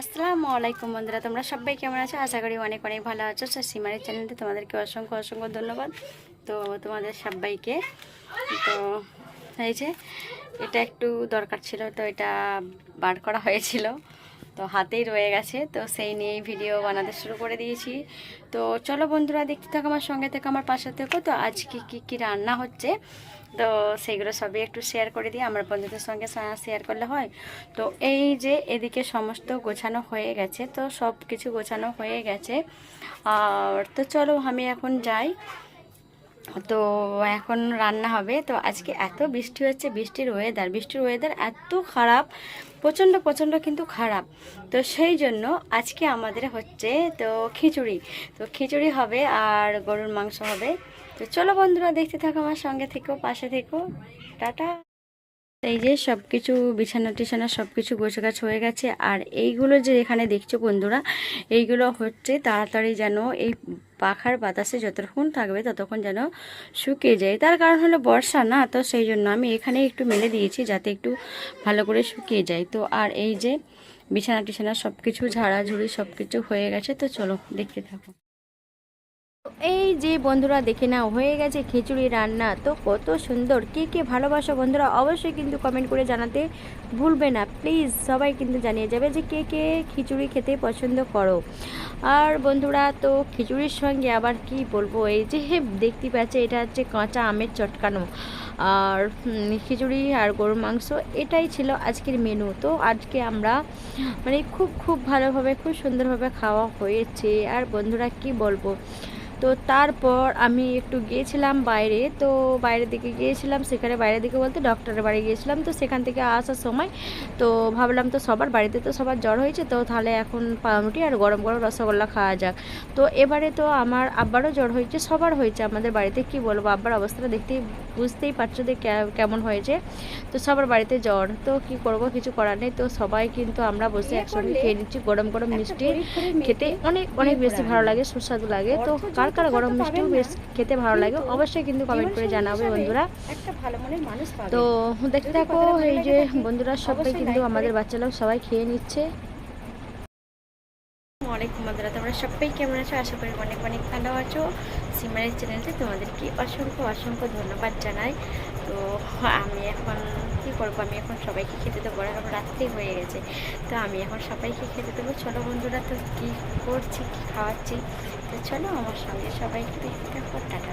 আসসালামু আলাইকুম বন্ধুরা, তোমরা সবাই কেমন আছো? আশা করি অনেক অনেক ভালো আছো। সে সিমারের চ্যানেলতে তোমাদেরকে অসংখ্য অসংখ্য ধন্যবাদ। তো তোমাদের সবাইকে, তো এই যে, এটা একটু দরকার ছিল, তো এটা বার করা হয়েছিল। তো হাতেই রয়ে গেছে। তো সেই নিয়েই ভিডিও বানাতে শুরু করে দিয়েছি। তো চলো বন্ধুরা, দেখতে থাকো আমার সঙ্গে, থেকে আমার পাশে থেকো। তো আজকে কি কি রান্না হচ্ছে? তো সেইগুলো সবই একটু শেয়ার করে দিই। আমার বন্ধুদের সঙ্গে শেয়ার করলে হয়। তো এই যে এদিকে সমস্ত গোছানো হয়ে গেছে, তো সব কিছু গোছানো হয়ে গেছে। আর তো চলো আমি এখন যাই। তো এখন রান্না হবে। তো আজকে এত বৃষ্টি হচ্ছে, বৃষ্টির ওয়েদার বৃষ্টির ওয়েদার এত খারাপ। প্রচণ্ড প্রচণ্ড কিন্তু খারাপ। তো সেই জন্য আজকে আমাদের হচ্ছে তো খিচুড়ি। তো খিচুড়ি হবে আর গরুর মাংস হবে। তো চলো বন্ধুরা দেখতে থাকো আমার সঙ্গে থেকো, পাশে থেকো। টাটা। এই যে সব কিছু বিছানা টিছানা সব কিছু গোছগাছ হয়ে গেছে, আর এইগুলো যে এখানে দেখছ বন্ধুরা, এইগুলো হচ্ছে তাড়াতাড়ি যেন এই পাখার বাতাসে যতক্ষণ থাকবে ততক্ষণ যেন শুকিয়ে যায়। তার কারণ হলো বর্ষা না, তো সেই জন্য আমি এখানে একটু মেলে দিয়েছি যাতে একটু ভালো করে শুকিয়ে যায়। তো আর এই যে বিছানা টিছানা সব কিছু ঝাড়াঝুড়ি সব কিছু হয়ে গেছে, তো চলো দেখতে থাকো। এই যে বন্ধুরা দেখে নাও, হয়ে গেছে খিচুড়ি রান্না। তো কত সুন্দর, কে কে ভালোবাসো বন্ধুরা অবশ্যই কিন্তু কমেন্ট করে জানাতে ভুলবে না। প্লিজ সবাই কিন্তু জানিয়ে যাবে যে কে কে খিচুড়ি খেতে পছন্দ করো। আর বন্ধুরা, তো খিচুড়ির সঙ্গে আবার কি বলব? এই যে দেখতে পাচ্ছে, এটা হচ্ছে কাঁচা আমের চটকানো। আর খিচুড়ি আর গরুর মাংস, এটাই ছিল আজকের মেনু তো আজকে আমরা মানে খুব খুব ভালোভাবে, খুব সুন্দরভাবে খাওয়া হয়েছে। আর বন্ধুরা, কি বলব? তো তারপর আমি একটু গিয়েছিলাম বাইরে, তো বাইরের দিকে গিয়েছিলাম, সেখানে বাইরের দিকে বলতে ডক্টরের বাড়ি গিয়েছিলাম, তো সেখান থেকে আসার সময় তো ভাবলাম তো সবার বাড়িতে তো সবার জ্বর হয়েছে, তো তাহলে এখন পাউরুটি আর গরম গরম রসগোল্লা খাওয়া যাক। তো এবারে তো আমার আব্বারও জ্বর হয়েছে, সবার হয়েছে আমাদের বাড়িতে, কি বলব, আব্বার অবস্থাটা দেখতেই বুঝতেই পারছ যে কেমন হয়েছে। তো সবার বাড়িতে জ্বর, তো কি করব, কিছু করার নেই, তো সবাই কিন্তু আমরা বসে একসঙ্গে খেয়ে নিচ্ছি, গরম গরম মিষ্টি খেতে অনেক অনেক বেশি ভালো লাগে, সুস্বাদু লাগে। তো কার কার গরম মিষ্টিও বেশ খেতে ভালো লাগে। অবশ্যই কিন্তু কমেন্ট করে জানাবে বন্ধুরা। তো দেখতে থাকো, এই যে বন্ধুরা সবাই কিন্তু আমাদের বাচ্চারাও সবাই খেয়ে নিচ্ছে। তোমরা সবাই কেমন আছো? আশা করি অনেক অনেক ভালো আছো। সিমারের চ্যানেলতে তোমাদেরকে অসংখ্য অসংখ্য ধন্যবাদ জানাই। তো আমি এখন কি করব? আমি এখন সবাইকে খেতে দেবো। এখন রাত্রি হয়ে গেছে। তো আমি এখন সবাইকে খেতে দেবো। চলো বন্ধুরা, তো কী করছি, কী খাওয়াচ্ছি? তো চলো আমার সঙ্গে সবাইকে দেখতে টাটা।